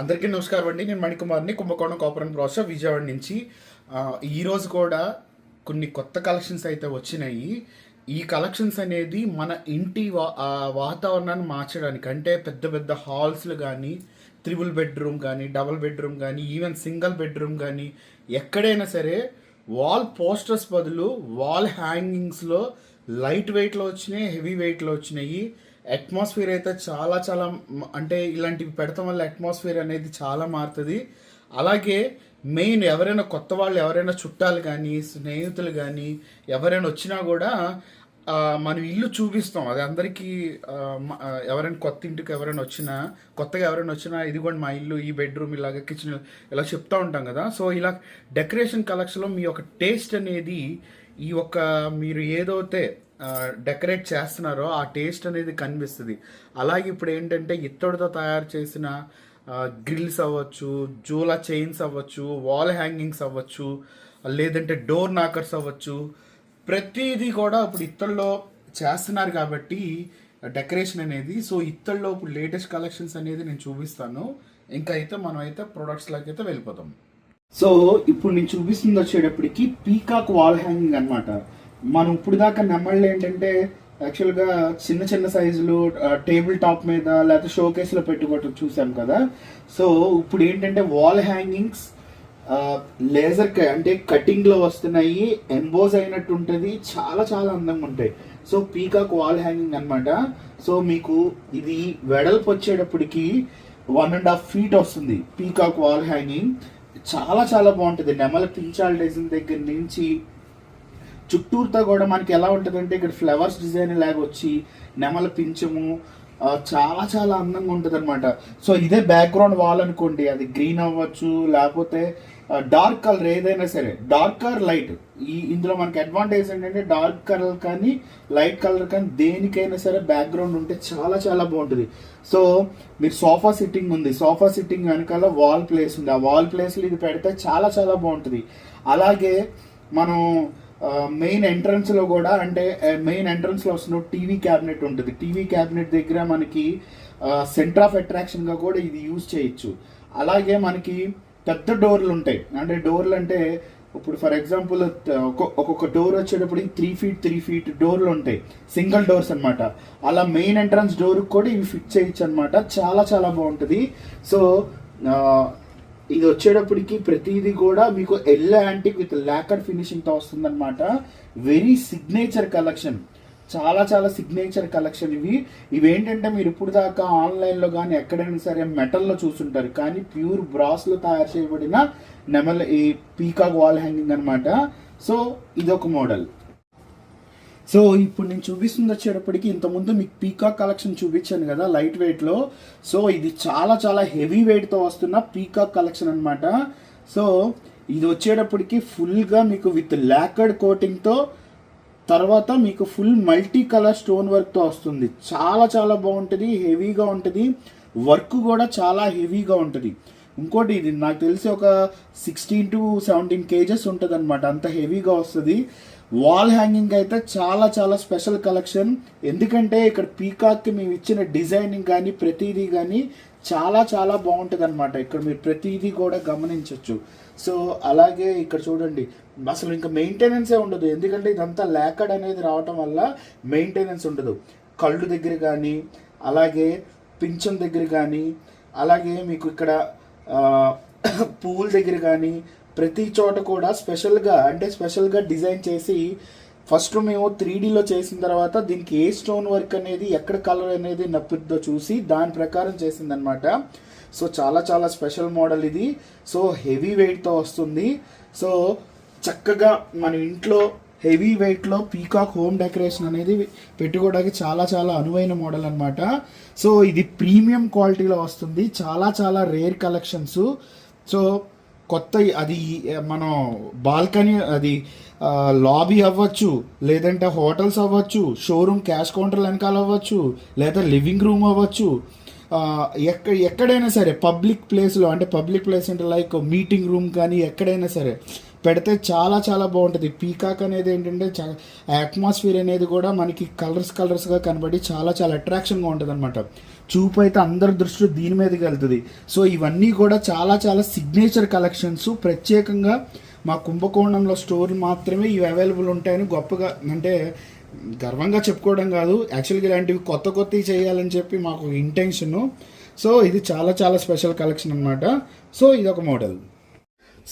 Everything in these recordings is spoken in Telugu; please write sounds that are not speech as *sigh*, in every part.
అందరికీ నమస్కారం అండి. నేను మణికుమార్ని కుంభకోణం కాపురం ప్రాసెస్ విజయవాడ నుంచి. ఈరోజు కూడా కొన్ని కొత్త కలెక్షన్స్ అయితే వచ్చినాయి. ఈ కలెక్షన్స్ అనేది మన ఇంటి వా వాతావరణాన్ని మార్చడానికి అంటే పెద్ద పెద్ద హాల్స్లు కానీ త్రిబుల్ బెడ్రూమ్ కానీ డబుల్ బెడ్రూమ్ కానీ ఈవెన్ సింగిల్ బెడ్రూమ్ కానీ ఎక్కడైనా సరే వాల్ పోస్టర్స్ బదులు వాల్ హ్యాంగింగ్స్లో లైట్ వెయిట్లో వచ్చినాయి హెవీ వెయిట్లో వచ్చినాయి. అట్మాస్ఫియర్ అయితే చాలా చాలా అంటే ఇలాంటివి పెడతాం వల్ల అట్మాస్ఫియర్ అనేది చాలా మారుతుంది. అలాగే మెయిన్ ఎవరైనా కొత్త వాళ్ళు ఎవరైనా చుట్టాలు కానీ స్నేహితులు కానీ ఎవరైనా వచ్చినా కూడా మనం ఇల్లు చూపిస్తాం. అది అందరికీ ఎవరైనా కొత్త ఇంటికి ఎవరైనా వచ్చినా కొత్తగా ఎవరైనా వచ్చినా ఇదిగోండి మా ఇల్లు ఈ బెడ్రూమ్ ఇలాగ కిచెన్ ఇలా చెప్తూ ఉంటాం కదా. సో ఇలా డెకరేషన్ కలెక్షన్లో మీ యొక్క టేస్ట్ అనేది ఈ యొక్క మీరు ఏదైతే డెకరేట్ చేస్తున్నారో ఆ టేస్ట్ అనేది కనిపిస్తుంది. అలాగే ఇప్పుడు ఏంటంటే ఇత్తడితో తయారు చేసిన గ్రిల్స్ అవ్వచ్చు జూలా చైన్స్ అవ్వచ్చు వాల్ హ్యాంగింగ్స్ అవ్వచ్చు లేదంటే డోర్ నాకర్స్ అవ్వచ్చు ప్రతిదీ కూడా ఇప్పుడు ఇత్తడిలో చేస్తున్నారు కాబట్టి డెకరేషన్ అనేది. సో ఇత్తడిలో ఇప్పుడు లేటెస్ట్ కలెక్షన్స్ అనేది నేను చూపిస్తాను. ఇంకా అయితే మనం అయితే ప్రొడక్ట్స్లోకి అయితే వెళ్ళిపోతాం. సో ఇప్పుడు నేను చూపిస్తుంది వచ్చేటప్పటికి పీకాక్ వాల్ హ్యాంగింగ్ అన్నమాట. మనం ఇప్పుడు దాకా నెమ్మళ్ళు ఏంటంటే యాక్చువల్గా చిన్న చిన్న సైజులు టేబుల్ టాప్ మీద లేకపోతే షో కేసులో పెట్టుకోవటం చూసాం కదా. సో ఇప్పుడు ఏంటంటే వాల్ హ్యాంగింగ్స్ లేజర్ అంటే కటింగ్లో వస్తున్నాయి ఎంబోజ్ అయినట్టు ఉంటుంది చాలా చాలా అందంగా ఉంటాయి. సో పీకాక్ వాల్ హ్యాంగింగ్ అన్నమాట. సో మీకు ఇది వెడల్పు వచ్చేటప్పటికి వన్ అండ్ హాఫ్ ఫీట్ వస్తుంది పీకాక్ వాల్ హ్యాంగింగ్ చాలా చాలా బాగుంటుంది. నెమల పించాల్ డిజైన్ దగ్గర నుంచి చుట్టూరుతో కూడా మనకి ఎలా ఉంటుందంటే ఇక్కడ ఫ్లవర్స్ డిజైన్ లాగా వచ్చి నెమల పించము చాలా చాలా అందంగా ఉంటుంది అనమాట సో ఇదే బ్యాక్గ్రౌండ్ వాల్ అనుకోండి అది గ్రీన్ అవ్వచ్చు లేకపోతే డార్క్ కలర్ ఏదైనా సరే డార్క్ కలర్ లైట్ ఈ ఇందులో మనకి అడ్వాంటేజ్ ఏంటంటే డార్క్ కలర్ కానీ లైట్ కలర్ కానీ దేనికైనా సరే బ్యాక్గ్రౌండ్ ఉంటే చాలా చాలా బాగుంటుంది. సో మీరు సోఫా సిట్టింగ్ ఉంది సోఫా సిట్టింగ్ వెనకాల వాల్ ప్లేస్ ఉంది. ఆ వాల్ ప్లేస్లో ఇది పెడితే చాలా చాలా బాగుంటుంది. అలాగే మనం మెయిన్ ఎంట్రన్స్లో కూడా అంటే మెయిన్ ఎంట్రన్స్లో వస్తున్న టీవీ క్యాబినెట్ ఉంటుంది. టీవీ క్యాబినెట్ దగ్గర మనకి సెంటర్ ఆఫ్ అట్రాక్షన్గా కూడా ఇది యూజ్ చేయొచ్చు. అలాగే మనకి పెద్ద డోర్లు ఉంటాయి. అంటే డోర్లు అంటే ఇప్పుడు ఫర్ ఎగ్జాంపుల్ ఒక్కొక్క డోర్ వచ్చేటప్పుడు త్రీ ఫీట్ త్రీ ఫీట్ డోర్లు ఉంటాయి. సింగిల్ డోర్స్ అన్నమాట. అలా మెయిన్ ఎంట్రన్స్ డోర్కి కూడా ఇవి ఫిట్ చేయొచ్చు అనమాట చాలా చాలా బాగుంటుంది. సో ఇది వచ్చేటప్పటికి ప్రతిదీ కూడా మీకు ఎల్లో యాంటిక్ విత్ లాకర్ ఫినిషింగ్తో వస్తుందన్నమాట. వెరీ సిగ్నేచర్ కలెక్షన్ చాలా చాలా సిగ్నేచర్ కలెక్షన్ ఇవి. ఇవి ఏంటంటే మీరు ఇప్పుడు దాకా ఆన్లైన్లో కానీ ఎక్కడైనా సరే మెటల్లో చూసుంటారు కానీ ప్యూర్ బ్రాస్లో తయారు చేయబడిన నెమల్ ఈ పీకాక్ వాల్ హ్యాంగింగ్ అనమాట సో ఇదొక మోడల్ సో ఇప్పుడు నేను చూపిస్తుంది వచ్చేటప్పటికి ఇంతకుముందు మీకు పీకాక్ కలెక్షన్ చూపించాను కదా లైట్ వెయిట్లో సో ఇది చాలా చాలా హెవీ వెయిట్తో వస్తున్న పీకాక్ కలెక్షన్ అన్నమాట. సో ఇది వచ్చేటప్పటికి ఫుల్గా మీకు విత్ లాకర్డ్ కోటింగ్తో తర్వాత మీకు ఫుల్ మల్టీ కలర్ స్టోన్ వర్క్తో వస్తుంది. చాలా చాలా బాగుంటుంది హెవీగా ఉంటుంది. వర్క్ కూడా చాలా హెవీగా ఉంటుంది. ఇంకోటి ఇది నాకు తెలిసి ఒక సిక్స్టీన్ టు సెవెంటీన్ కేజెస్ ఉంటుంది అనమాట అంత హెవీగా వస్తుంది. వాల్ హ్యాంగింగ్ అయితే చాలా చాలా స్పెషల్ కలెక్షన్ ఎందుకంటే ఇక్కడ పీకాక్కి మేము ఇచ్చిన డిజైనింగ్ కానీ ప్రతిదీ కానీ చాలా చాలా బాగుంటుంది అనమాట ఇక్కడ మీరు ప్రతిదీ కూడా గమనించవచ్చు సో అలాగే ఇక్కడ చూడండి. అసలు ఇంకా మెయింటెనెన్సే ఉండదు. ఎందుకంటే ఇదంతా లాకడ్ అనేది రావటం వల్ల మెయింటెనెన్స్ ఉండదు. కళ్ళు దగ్గర కానీ అలాగే పింఛం దగ్గర కానీ అలాగే మీకు ఇక్కడ *coughs* పూల దగ్గర కానీ ప్రతి చోట కూడా స్పెషల్గా అంటే స్పెషల్గా డిజైన్ చేసి ఫస్ట్ మేము త్రీ డీలో చేసిన తర్వాత దీనికి ఏ స్టోన్ వర్క్ అనేది ఎక్కడ కలర్ అనేది నప్పిద్దో చూసి దాని ప్రకారం చేసిందనమాట సో చాలా చాలా స్పెషల్ మోడల్ ఇది. సో హెవీ వెయిట్తో వస్తుంది. సో చక్కగా మన ఇంట్లో హెవీ వెయిట్లో పీకాక్ హోమ్ డెకరేషన్ అనేది పెట్టుకోవడానికి చాలా చాలా అనువైన మోడల్ అనమాట సో ఇది ప్రీమియం క్వాలిటీలో వస్తుంది. చాలా చాలా రేర్ కలెక్షన్స్ సో కొత్త అది మనం బాల్కనీ అది లాబీ అవ్వచ్చు లేదంటే హోటల్స్ అవ్వచ్చు షోరూమ్ క్యాష్ కౌంటర్ వెనకాల అవ్వచ్చు లేదా లివింగ్ రూమ్ అవ్వచ్చు ఎక్క ఎక్కడైనా సరే పబ్లిక్ ప్లేస్లో అంటే పబ్లిక్ ప్లేస్ అంటే లైక్ మీటింగ్ రూమ్ కానీ ఎక్కడైనా సరే పెడితే చాలా చాలా బాగుంటుంది. పీకాక్ అనేది ఏంటంటే అట్మాస్ఫియర్ అనేది కూడా మనకి కలర్స్ కలర్స్గా కనబడి చాలా చాలా అట్రాక్షన్గా ఉంటుంది అనమాట చూపు అయితే అందరి దృష్టి దీని మీదకి వెళ్తుంది. సో ఇవన్నీ కూడా చాలా చాలా సిగ్నేచర్ కలెక్షన్స్ ప్రత్యేకంగా మా కుంభకోణంలో స్టోర్ మాత్రమే ఇవి అవైలబుల్ ఉంటాయని గొప్పగా అంటే గర్వంగా చెప్పుకోవడం కాదు. యాక్చువల్గా ఇలాంటివి కొత్త కొత్తవి చేయాలని చెప్పి మాకు ఇంటెన్షన్ సో ఇది చాలా చాలా స్పెషల్ కలెక్షన్ అనమాట సో ఇది ఒక మోడల్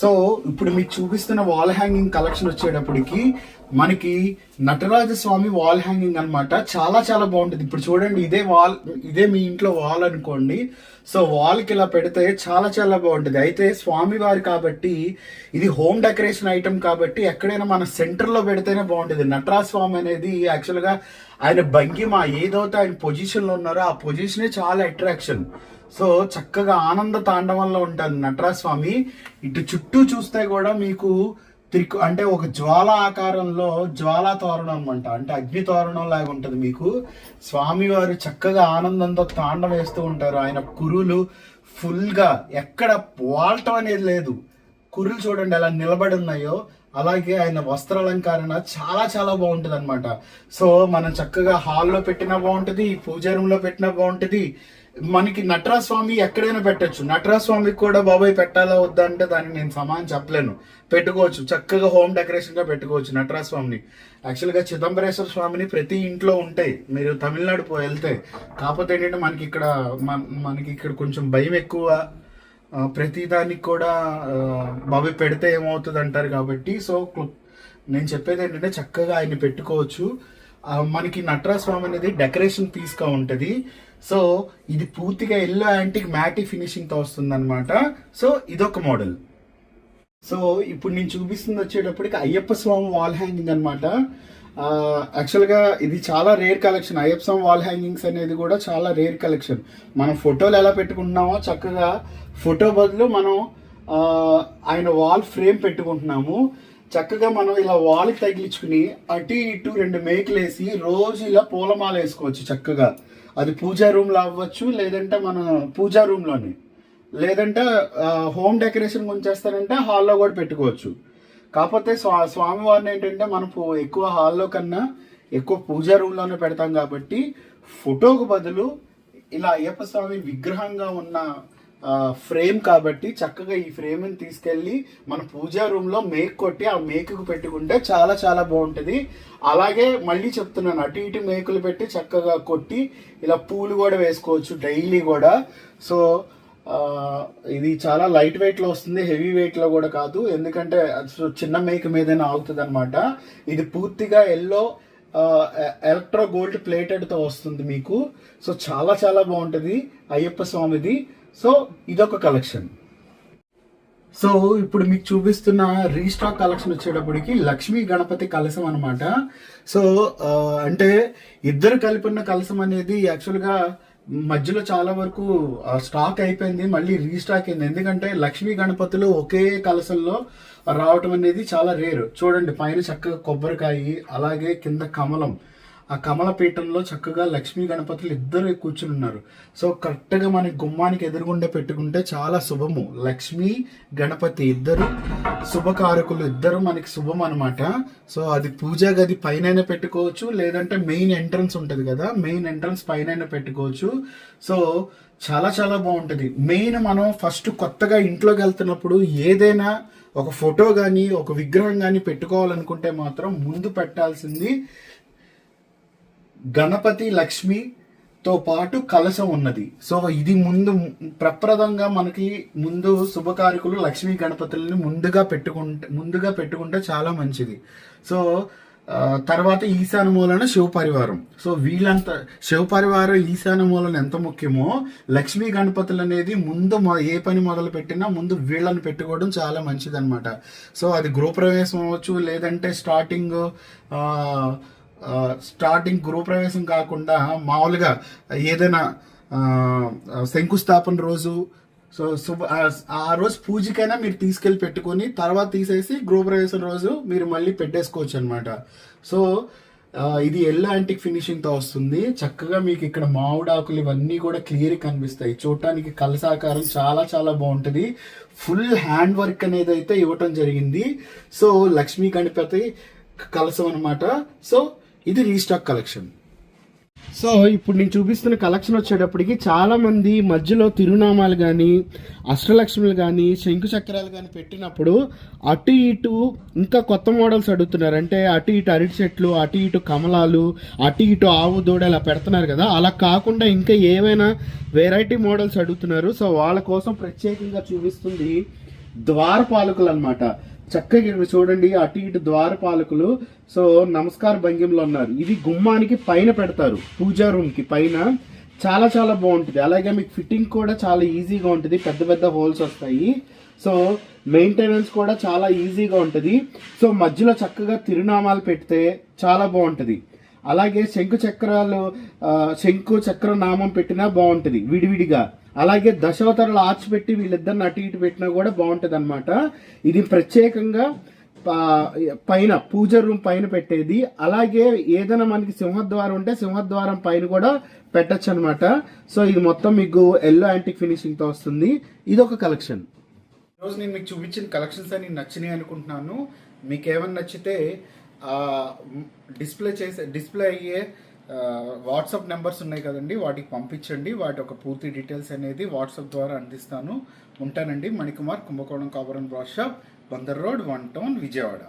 సో ఇప్పుడు మీకు చూపిస్తున్న వాల్ హ్యాంగింగ్ కలెక్షన్ వచ్చేటప్పటికి మనకి నటరాజ స్వామి వాల్ హ్యాంగింగ్ అన్నమాట చాలా చాలా బాగుంటుంది. ఇప్పుడు చూడండి ఇదే వాల్ ఇదే మీ ఇంట్లో వాల్ అనుకోండి. సో వాల్కి ఇలా పెడితే చాలా చాలా బాగుంటుంది. అయితే స్వామి వారు కాబట్టి ఇది హోమ్ డెకరేషన్ ఐటమ్ కాబట్టి ఎక్కడైనా మన సెంటర్లో పెడితేనే బాగుంటుంది. నటరాజ స్వామి అనేది యాక్చువల్గా ఆయన భంగిమ ఏదైతే ఆయన పొజిషన్లో ఉన్నారో ఆ పొజిషనే చాలా అట్రాక్షన్ సో చక్కగా ఆనంద తాండవంలో ఉంటారు నటరాజ స్వామి ఇటు చుట్టూ చూస్తే కూడా మీకు త్రికు అంటే ఒక జ్వాల ఆకారంలో జ్వాలా తోరణం అనమాట అంటే అగ్ని తోరణం లాగా ఉంటుంది మీకు. స్వామివారు చక్కగా ఆనందంతో తాండం వేస్తూ ఉంటారు. ఆయన కురులు ఫుల్గా ఎక్కడ వాడటం అనేది లేదు. కురులు చూడండి ఎలా నిలబడి ఉన్నాయో. అలాగే ఆయన వస్త్రాలంకరణ చాలా చాలా బాగుంటుంది అనమాట సో మనం చక్కగా హాల్లో పెట్టినా బాగుంటుంది పూజా రూమ్లో పెట్టినా బాగుంటుంది. మనకి నటరాస్వామి ఎక్కడైనా పెట్టచ్చు. నటరాస్వామికి కూడా బాబాయ్ పెట్టాలా వద్దా అంటే దానికి నేను సమానం చెప్పలేను. పెట్టుకోవచ్చు. చక్కగా హోమ్ డెకరేషన్గా పెట్టుకోవచ్చు నటరాస్వామిని. యాక్చువల్గా చిదంబరేశ్వర స్వామిని ప్రతి ఇంట్లో ఉంటాయి. మీరు తమిళనాడు పో వెళ్తే. కాకపోతే ఏంటంటే మనకి ఇక్కడ మన- మనకి ఇక్కడ కొంచెం భయం ఎక్కువ. ప్రతి దానికి కూడా బాబాయ్ పెడితే ఏమవుతుంది అంటారు కాబట్టి సో నేను చెప్పేది ఏంటంటే చక్కగా ఆయన్ని పెట్టుకోవచ్చు. మనకి నటరాస్వామి అనేది డెకరేషన్ పీస్గా ఉంటుంది. సో ఇది పూర్తిగా ఎల్లో యాంటిక్ మ్యాటిక్ ఫినిషింగ్తో వస్తుందన్నమాట. వస్తుంది అనమాట సో ఇదొక మోడల్. సో ఇప్పుడు నేను చూపిస్తుంది వచ్చేటప్పటికి అయ్యప్ప స్వామి వాల్ హ్యాంగింగ్ అనమాట యాక్చువల్గా ఇది చాలా rare collection Ayyappa Swami wall hangings అనేది కూడా చాలా రేర్ కలెక్షన్ మనం ఫోటోలు ఎలా పెట్టుకుంటున్నామో చక్కగా ఫోటో బదులు మనం ఆయన వాల్ ఫ్రేమ్ పెట్టుకుంటున్నాము. చక్కగా మనం ఇలా వాల్కి తగిలించుకుని అటు ఇటు రెండు మేకులు వేసి రోజు ఇలా పూలమాల వేసుకోవచ్చు చక్కగా. అది పూజా రూమ్లో అవ్వచ్చు లేదంటే మన పూజా రూమ్లోనే. లేదంటే హోమ్ డెకరేషన్ ఉంచేస్తారంటే హాల్లో కూడా పెట్టుకోవచ్చు. కాకపోతే స్వా స్వామివారిని ఏంటంటే మనం ఎక్కువ హాల్లో కన్నా ఎక్కువ పూజా రూమ్లోనే పెడతాం కాబట్టి ఫోటోకు బదులు ఇలా అయ్యప్ప స్వామి విగ్రహంగా ఉన్న ఫ్రేమ్ కాబట్టి చక్కగా ఈ ఫ్రేమ్ని తీసుకెళ్ళి మన పూజా రూమ్లో మేక్ కొట్టి ఆ మేకుకు పెట్టుకుంటే చాలా చాలా బాగుంటుంది. అలాగే మళ్ళీ చెప్తున్నాను అటు ఇటు మేకులు పెట్టి చక్కగా కొట్టి ఇలా పూలు కూడా వేసుకోవచ్చు డైలీ కూడా. సో ఇది చాలా లైట్ వెయిట్లో వస్తుంది హెవీ వెయిట్లో కూడా కాదు. ఎందుకంటే చిన్న మేక మీదనే ఆగుతుంది అనమాట ఇది పూర్తిగా ఎల్లో ఎలక్ట్రో గోల్డ్ ప్లేటెడ్తో వస్తుంది మీకు. సో చాలా చాలా బాగుంటుంది అయ్యప్ప స్వామిది. సో ఇదొక కలెక్షన్. సో ఇప్పుడు మీకు చూపిస్తున్న రీస్టాక్ కలెక్షన్ వచ్చేటప్పటికి లక్ష్మీ గణపతి కలసం అనమాట సో అంటే ఇద్దరు కలిపి ఉన్న అనేది యాక్చువల్గా మధ్యలో చాలా వరకు స్టాక్ అయిపోయింది మళ్ళీ రీస్టాక్ అయింది. ఎందుకంటే లక్ష్మీ గణపతులు ఒకే కలశంలో రావటం అనేది చాలా రేరు. చూడండి పైన చక్కగా కొబ్బరికాయ అలాగే కింద కమలం. ఆ కమలపీఠంలో చక్కగా లక్ష్మీ గణపతులు ఇద్దరు కూర్చుని ఉన్నారు సో కరెక్ట్గా మన గుమ్మానికి ఎదురుగుండా పెట్టుకుంటే చాలా శుభము. లక్ష్మీ గణపతి ఇద్దరు శుభకారకులు ఇద్దరు మనకి శుభం అనమాట సో అది పూజా గది పైన పెట్టుకోవచ్చు లేదంటే మెయిన్ ఎంట్రన్స్ ఉంటుంది కదా మెయిన్ ఎంట్రన్స్ పైన పెట్టుకోవచ్చు. సో చాలా చాలా బాగుంటుంది. మెయిన్ మనం ఫస్ట్ కొత్తగా ఇంట్లోకి వెళ్తున్నప్పుడు ఏదైనా ఒక ఫోటో కానీ ఒక విగ్రహం కానీ పెట్టుకోవాలనుకుంటే మాత్రం ముందు పెట్టాల్సింది గణపతి లక్ష్మితో పాటు కలశం ఉన్నది. సో ఇది ముందు ప్రప్రదంగా మనకి ముందు శుభకారికులు లక్ష్మీ గణపతులని ముందుగా పెట్టుకుంటే ముందుగా పెట్టుకుంటే చాలా మంచిది. సో తర్వాత ఈశాన మూలన శివపరివారం. సో వీళ్ళంత శివపరివారం ఈశాన మూలన ఎంత ముఖ్యమో లక్ష్మీ గణపతులు అనేది ముందు ఏ పని మొదలు పెట్టినా ముందు వీళ్ళని పెట్టుకోవడం చాలా మంచిదన్నమాట. సో అది గృహప్రవేశం అవ్వచ్చు లేదంటే స్టార్టింగ్ స్టార్టింగ్ గృహప్రవేశం కాకుండా మామూలుగా ఏదైనా శంకుస్థాపన రోజు సో శుభ ఆ- రోజు పూజకైనా మీరు తీసుకెళ్ళి పెట్టుకొని తర్వాత తీసేసి గృహప్రవేశం రోజు మీరు మళ్ళీ పెట్టేసుకోవచ్చు అనమాట సో ఇది ఎల్లో యాంటిక్ వస్తుంది. చక్కగా మీకు ఇక్కడ మామిడాకులు ఇవన్నీ కూడా క్లియర్ కనిపిస్తాయి. చూడటానికి కలసాకారం చాలా చాలా బాగుంటుంది. ఫుల్ హ్యాండ్ వర్క్ అనేది అయితే ఇవ్వటం జరిగింది. సో లక్ష్మీ గణపతి కలసం అనమాట సో ఇది రీస్టాక్ కలెక్షన్. సో ఇప్పుడు నేను చూపిస్తున్న కలెక్షన్ వచ్చేటప్పటికి చాలామంది మధ్యలో తిరునామాలు కానీ అష్టలక్ష్ములు కానీ శంకు చక్రాలు కానీ పెట్టినప్పుడు అటు ఇటు ఇంకా కొత్త మోడల్స్ అడుగుతున్నారు. అంటే అటు ఇటు అరటి చెట్లు అటు ఇటు కమలాలు అటు ఇటు ఆవు దూడ ఇలా పెడుతున్నారు కదా. అలా కాకుండా ఇంకా ఏవైనా వెరైటీ మోడల్స్ అడుగుతున్నారు. సో వాళ్ళ కోసం ప్రత్యేకంగా చూపిస్తుంది ద్వారపాలకులు అనమాట చక్కగా ఇక్కడ చూడండి అటు ఇటు ద్వారపాలకులు. సో నమస్కార భంగిమలో ఉన్నారు. ఇది గుమ్మానికి పైన పెడతారు. పూజా రూమ్కి పైన. చాలా చాలా బాగుంటుంది. అలాగే మీకు ఫిట్టింగ్ కూడా చాలా ఈజీగా ఉంటుంది. పెద్ద పెద్ద హోల్స్ వస్తాయి. సో మెయింటెనెన్స్ కూడా చాలా ఈజీగా ఉంటుంది. సో మధ్యలో చక్కగా తిరునామాలు పెడితే చాలా బాగుంటుంది. అలాగే శంకు చక్రాలు శంకు చక్ర నామం పెట్టినా బాగుంటుంది విడివిడిగా. అలాగే దశావతారాలు ఆర్చిపెట్టి వీళ్ళిద్దరిని అటు ఇటు పెట్టినా కూడా బాగుంటుంది అనమాట ఇది ప్రత్యేకంగా పైన పూజ రూమ్ పైన పెట్టేది. అలాగే ఏదైనా మనకి సింహద్వారం ఉంటే సింహద్వారం పైన కూడా పెట్టచ్చు అనమాట సో ఇది మొత్తం మీకు ఎల్లో యాంటిక్ ఫినిషింగ్తో వస్తుంది. ఇది ఒక కలెక్షన్ ఈరోజు నేను మీకు చూపించిన కలెక్షన్స్ అని నచ్చినాయి అనుకుంటున్నాను. మీకు ఏమైనా నచ్చితే డిస్ప్లే చేసే డిస్ప్లే అయ్యే వాట్సాప్ నెంబర్స్ ఉన్నాయి కదండి వాటికి పంపించండి. వాటి యొక్క పూర్తి డీటెయిల్స్ అనేది వాట్సాప్ ద్వారా అందిస్తాను. ఉంటానండి మణికుమార్ కుంభకోణం కాపురం brass shop Bandar road one town Vijayawada.